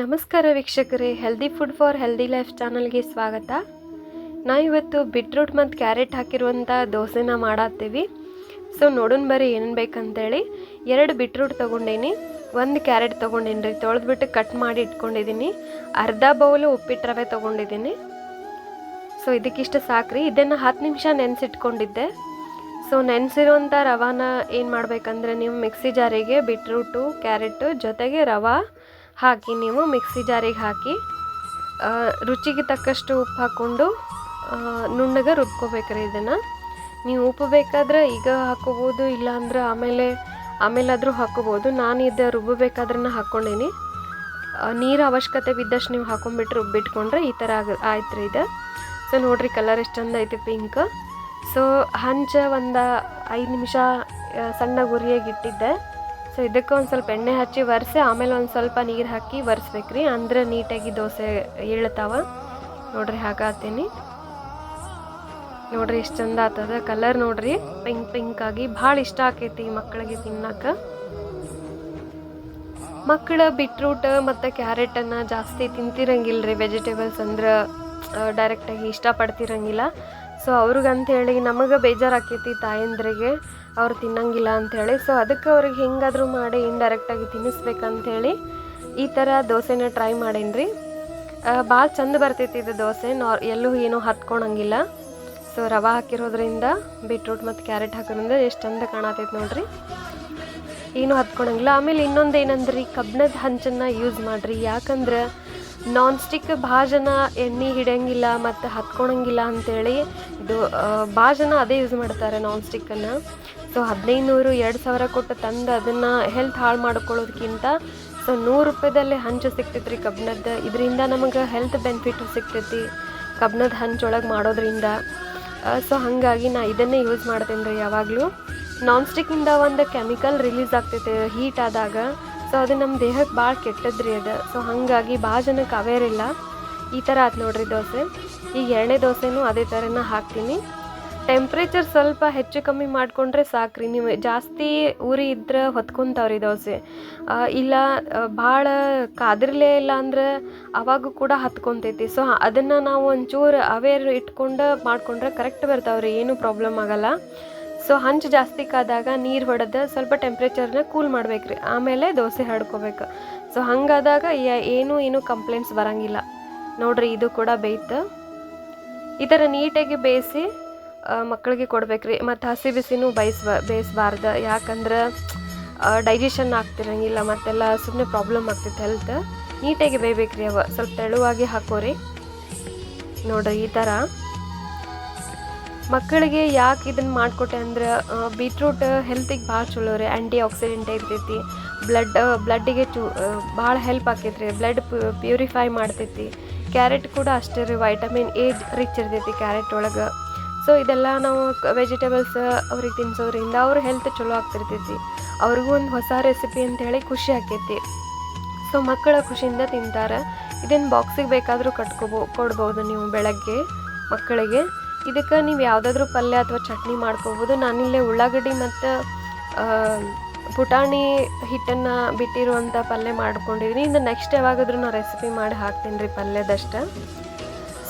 ನಮಸ್ಕಾರ ವೀಕ್ಷಕರೇ. Healthy food for healthy life ಚಾನಲ್ಗೆ ಸ್ವಾಗತ. ನಾ ಇವತ್ತು ಬಿಟ್ರೂಟ್ ಮತ್ತು ಕ್ಯಾರೆಟ್ ಹಾಕಿರುವಂಥ ದೋಸೆನ ಮಾಡತ್ತೀವಿ. ಸೊ ನೋಡೋಣ ಬರ್ರಿ ಏನೇನು ಬೇಕಂತೇಳಿ. ಎರಡು ಬಿಟ್ರೂಟ್ ತೊಗೊಂಡೇನಿ, ಒಂದು ಕ್ಯಾರೆಟ್ ತೊಗೊಂಡೇನಿ ರೀ ತೊಳೆದ್ಬಿಟ್ಟು ಕಟ್ ಮಾಡಿ ಇಟ್ಕೊಂಡಿದ್ದೀನಿ ಅರ್ಧ ಬೌಲು ಉಪ್ಪಿಟ್ಟು ರವೆ ತೊಗೊಂಡಿದ್ದೀನಿ ಸೊ ಇದಕ್ಕಿಷ್ಟು ಸಾಕ್ರಿ. ಇದನ್ನು ಹತ್ತು ನಿಮಿಷ ನೆನೆಸಿಟ್ಕೊಂಡಿದ್ದೆ. ಸೊ ನೆನೆಸಿರುವಂಥ ರವಾನ ಏನು ಮಾಡಬೇಕಂದ್ರೆ, ನೀವು ಮಿಕ್ಸಿ ಜಾರಿಗೆ ಬಿಟ್ರೂಟು ಕ್ಯಾರೆಟು ಜೊತೆಗೆ ರವಾ ಹಾಕಿ ನೀವು ಮಿಕ್ಸಿ ಜಾರಿಗೆ ಹಾಕಿ ರುಚಿಗೆ ತಕ್ಕಷ್ಟು ಉಪ್ಪು ಹಾಕ್ಕೊಂಡು ನುಣ್ಣಗೆ ರುಬ್ಕೋಬೇಕ್ರಿ ಇದನ್ನು. ನೀವು ಉಪ್ಪು ಬೇಕಾದ್ರೆ ಈಗ ಹಾಕೋಬೋದು, ಇಲ್ಲಾಂದ್ರೆ ಆಮೇಲೆ, ಆಮೇಲಾದರೂ ಹಾಕೋಬೋದು. ನಾನು ಇದು ರುಬ್ಬಬೇಕಾದ್ರನ್ನ ಹಾಕ್ಕೊಂಡೀನಿ. ನೀರು ಅವಶ್ಯಕತೆ ಬಿದ್ದಷ್ಟು ನೀವು ಹಾಕೊಂಡ್ಬಿಟ್ಟು ರುಬ್ಬಿಟ್ಕೊಂಡ್ರೆ ಈ ಥರ ಆಗ ಆಯ್ತು ರೀ ಇದು. ಸೊ ನೋಡಿರಿ ಕಲರ್ ಎಷ್ಟು ಚಂದ ಐತಿ ಪಿಂಕ್ ಸೊ ಹಂಚ ಒಂದು ಐದು ನಿಮಿಷ ಸಣ್ಣ ಗುರಿಯಾಗಿ ಇಟ್ಟಿದ್ದೆ. ಸೊ ಇದಕ್ಕೆ ಒಂದು ಸ್ವಲ್ಪ ಎಣ್ಣೆ ಹಚ್ಚಿ ಒರೆಸಿ ಆಮೇಲೆ ಒಂದು ಸ್ವಲ್ಪ ನೀರು ಹಾಕಿ ಒರೆಸ್ಬೇಕ್ರಿ ಅಂದ್ರೆ ನೀಟಾಗಿ ದೋಸೆ ಏಳ್ತಾವ. ನೋಡ್ರಿ ಹಾಕಾತೀನಿ. ನೋಡ್ರಿ ಎಷ್ಟು ಚಂದ ಆತದ ಕಲರ್ ನೋಡ್ರಿ. ಪಿಂಕ್ ಪಿಂಕ್ ಆಗಿ ಭಾಳ ಇಷ್ಟ ಆಕೈತಿ ಮಕ್ಕಳಿಗೆ ತಿನ್ನಕ ಮಕ್ಕಳ ಬಿಟ್ರೂಟ್ ಮತ್ತು ಕ್ಯಾರೆಟನ್ನು ಜಾಸ್ತಿ ತಿಂತಿರಂಗಿಲ್ಲ ರೀ ವೆಜಿಟೇಬಲ್ಸ್ ಅಂದ್ರೆ ಡೈರೆಕ್ಟಾಗಿ ಇಷ್ಟಪಡ್ತಿರಂಗಿಲ್ಲ ಸೊ ಅವ್ರಿಗಂತೇಳಿ ನಮಗೆ ಬೇಜಾರಾಕೈತಿ ತಾಯಂದ್ರಿಗೆ. ಅವ್ರು ತಿನ್ನಂಗಿಲ್ಲ ಅಂಥೇಳಿ. ಸೊ ಅದಕ್ಕೆ ಅವ್ರಿಗೆ ಹೆಂಗಾದರೂ ಮಾಡಿ ಇಂಡೈರೆಕ್ಟಾಗಿ ತಿನ್ನಿಸ್ಬೇಕಂಥೇಳಿ ಈ ಥರ ದೋಸೆನ ಟ್ರೈ ಮಾಡೇನಿ ಭಾಳ ಚಂದ ಬರ್ತೈತಿ ಇದು ದೋಸೆ. ನಾರ್ ಎಲ್ಲೂ ಏನೂ ಹತ್ಕೊಳಂಗಿಲ್ಲ. ಸೊ ರವೆ ಹಾಕಿರೋದ್ರಿಂದ ಬೀಟ್ರೂಟ್ ಮತ್ತು ಕ್ಯಾರೆಟ್ ಹಾಕೋದ್ರಿಂದ ಎಷ್ಟು ಚಂದ ಕಾಣತೈತಿ ನೋಡ್ರಿ. ಏನೂ ಹತ್ಕೊಳಂಗಿಲ್ಲ. ಆಮೇಲೆ ಇನ್ನೊಂದು ಏನಂದ್ರೆ ಕಬ್ಬಿಣದ ಹಂಚನ್ನು ಯೂಸ್ ಮಾಡಿರಿ. ಯಾಕಂದ್ರೆ ನಾನ್ ಸ್ಟಿಕ್ ಭಾಳ ಜನ ಎಣ್ಣೆ ಹಿಡಿಯಂಗಿಲ್ಲ ಮತ್ತು ಹತ್ಕೊಳಂಗಿಲ್ಲ ಅಂತೇಳಿ ಇದು ಭಾಳ ಜನ ಅದೇ ಯೂಸ್ ಮಾಡ್ತಾರೆ ನಾನ್ ಸ್ಟಿಕ್ಕನ್ನು ಸೊ ಹದಿನೈದು ನೂರು ಎರಡು ಸಾವಿರ ಕೊಟ್ಟು ತಂದು ಅದನ್ನು ಹೆಲ್ತ್ ಹಾಳು ಮಾಡ್ಕೊಳ್ಳೋದಕ್ಕಿಂತ ಸೊ ನೂರು ರೂಪಾಯಿದಲ್ಲೇ ಹಂಚು ಸಿಗ್ತೈತೆ ರೀ ಕಬ್ಬಿಣದ. ಇದರಿಂದ ನಮಗೆ ಹೆಲ್ತ್ ಬೆನಿಫಿಟ್ ಸಿಗ್ತೈತಿ ಕಬ್ಬಿಣದ ಹಂಚೊಳಗೆ ಮಾಡೋದ್ರಿಂದ. ಸೊ ಹಾಗಾಗಿ ನಾ ಇದನ್ನೇ ಯೂಸ್ ಮಾಡ್ತೀನಿ ರೀ ಯಾವಾಗಲೂ. ನಾನ್ ಸ್ಟಿಕ್ಕಿಂದ ಒಂದು ಕೆಮಿಕಲ್ ರಿಲೀಸ್ ಆಗ್ತೈತೆ, ಹೀಟ್ ಆದಾಗ. ಸೊ ಅದು ನಮ್ಮ ದೇಹಕ್ಕೆ ಭಾಳ ಕೆಟ್ಟದ್ರಿ ಅದು. ಸೊ ಹಾಗಾಗಿ ಭಾಳ ಜನಕ್ಕೆ ಅವೇರ್ ಇಲ್ಲ. ಈ ಥರ ಆತು ನೋಡ್ರಿ ದೋಸೆ. ಈಗ ಎರಡನೇ ದೋಸೆನೂ ಅದೇ ಥರನ ಹಾಕ್ತೀನಿ. ಟೆಂಪ್ರೇಚರ್ ಸ್ವಲ್ಪ ಹೆಚ್ಚು ಕಮ್ಮಿ ಮಾಡಿಕೊಂಡ್ರೆ ಸಾಕ್ರಿ. ನೀವು ಜಾಸ್ತಿ ಉರಿ ಇದ್ರೆ ಹೊತ್ಕೊಂತಾವ್ರಿ ದೋಸೆ. ಇಲ್ಲ ಭಾಳ ಕಾದಿರ್ಲೇ ಇಲ್ಲ ಅಂದ್ರೆ ಅವಾಗ ಕೂಡ ಹತ್ಕೊಂತೈತಿ. ಸೊ ಅದನ್ನು ನಾವು ಒಂಚೂರು ಅವೇರ್ ಇಟ್ಕೊಂಡು ಮಾಡಿಕೊಂಡ್ರೆ ಕರೆಕ್ಟ್ ಬರ್ತಾವ್ರಿ, ಏನೂ ಪ್ರಾಬ್ಲಮ್ ಆಗಲ್ಲ. ಸೊ ಹಂಚು ಜಾಸ್ತಿ ಕಾದಾಗ ನೀರು ಹೊಡೆದು ಸ್ವಲ್ಪ ಟೆಂಪ್ರೇಚರ್ನ ಕೂಲ್ ಮಾಡ್ಬೇಕ್ರಿ. ಆಮೇಲೆ ದೋಸೆ ಹಡ್ಕೋಬೇಕು ಸೊ ಹಂಗಾದಾಗ ಏನೂ ಏನೂ ಕಂಪ್ಲೇಂಟ್ಸ್ ಬರೋಂಗಿಲ್ಲ. ನೋಡ್ರಿ, ಇದು ಕೂಡ ಬೇಯ್ತು. ಈ ಥರ ನೀಟಾಗಿ ಬೇಯಿಸಿ ಮಕ್ಕಳಿಗೆ ಕೊಡ್ಬೇಕ್ರಿ. ಮತ್ತು ಹಸಿ ಬಿಸಿನೂ ಬಯಸ್ಬ ಬೇಯಿಸ್ಬಾರ್ದು ಯಾಕಂದ್ರೆ ಡೈಜೆಷನ್ ಆಗ್ತಿರಂಗಿಲ್ಲ, ಮತ್ತೆಲ್ಲ ಸುಮ್ಮನೆ ಪ್ರಾಬ್ಲಮ್ ಆಗ್ತೈತೆ ಹೆಲ್ತ್ ನೀಟಾಗಿ ಬೇಯ್ಬೇಕ್ರಿ ಅವ. ಸ್ವಲ್ಪ ತೆಳುವಾಗಿ ಹಾಕೋರಿ. ನೋಡ್ರಿ, ಈ ಥರ ಮಕ್ಕಳಿಗೆ ಯಾಕೆ ಇದನ್ನು ಮಾಡಿಕೊಟ್ಟೆ ಅಂದ್ರೆ ಬೀಟ್ರೂಟ್ ಹೆಲ್ತಿಗೆ ಭಾಳ ಚಲೋ ರೀ. ಆ್ಯಂಟಿ ಆಕ್ಸಿಡೆಂಟ್ ಇರ್ತೈತಿ. ಬ್ಲಡ್ ಬ್ಲಡ್ಡಿಗೆ ಚೂ ಭಾಳ ಹೆಲ್ಪ್ ಆಕೈತಿ ರೀ ಬ್ಲಡ್ ಪ್ಯೂರಿಫೈ ಮಾಡ್ತೈತಿ. ಕ್ಯಾರೆಟ್ ಕೂಡ ಅಷ್ಟೇ ರೀ. ವೈಟಮಿನ್ ಎ ರಿಚ್ ಇರ್ತೈತಿ ಕ್ಯಾರೆಟ್ ಒಳಗೆ. ಸೊ ಇದೆಲ್ಲ ನಾವು ವೆಜಿಟೇಬಲ್ಸ್ ಅವ್ರಿಗೆ ತಿನ್ಸೋದ್ರಿಂದ ಅವ್ರ ಹೆಲ್ತ್ ಚಲೋ ಆಗ್ತಿರ್ತೈತಿ. ಅವ್ರಿಗೂ ಒಂದು ಹೊಸ ರೆಸಿಪಿ ಅಂತ ಹೇಳಿ ಖುಷಿ ಆಕೈತಿ ಸೊ ಮಕ್ಕಳ ಖುಷಿಯಿಂದ ತಿಂತಾರೆ. ಇದನ್ನು ಬಾಕ್ಸಿಗೆ ಬೇಕಾದರೂ ಕಟ್ಕೋಬೋ ಕೊಡ್ಬೋದು ನೀವು ಬೆಳಗ್ಗೆ ಮಕ್ಕಳಿಗೆ. ಇದಕ್ಕೆ ನೀವು ಯಾವುದಾದ್ರೂ ಪಲ್ಯ ಅಥವಾ ಚಟ್ನಿ ಮಾಡ್ಕೋಬೋದು. ನಾನಿಲ್ಲೇ ಉಳ್ಳಾಗಡ್ಡಿ ಮತ್ತು ಪುಟಾಣಿ ಹಿಟ್ಟನ್ನು ಬಿಟ್ಟಿರುವಂಥ ಪಲ್ಯ ಮಾಡ್ಕೊಂಡಿದ್ದೀನಿ ಇನ್ನು ನೆಕ್ಸ್ಟ್ ಯಾವಾಗಾದ್ರೂ ನಾನು ರೆಸಿಪಿ ಮಾಡಿ ಹಾಕ್ತೀನಿ ರೀ ಪಲ್ಯದಷ್ಟು.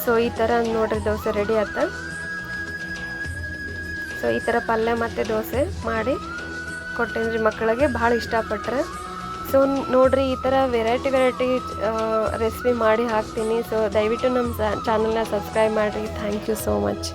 ಸೊ ಈ ಥರ ನೋಡ್ರಿ ದೋಸೆ ರೆಡಿ ಆತ. ಸೊ, ಈ ಥರ ಪಲ್ಯ ಮತ್ತು ದೋಸೆ ಮಾಡಿ ಕೊಟ್ಟೇನ್ರಿ ಮಕ್ಕಳಿಗೆ, ಭಾಳ ಇಷ್ಟಪಟ್ರೆ. ಸೊ, ನೋಡಿರಿ, ಈ ಥರ ವೆರೈಟಿ ವೆರೈಟಿ ರೆಸಿಪಿ ಮಾಡಿ ಹಾಕ್ತೀನಿ. ಸೊ ದಯವಿಟ್ಟು ನಮ್ಮ ಚಾನಲ್ನ ಸಬ್ಸ್ಕ್ರೈಬ್ ಮಾಡಿರಿ. Thank you so much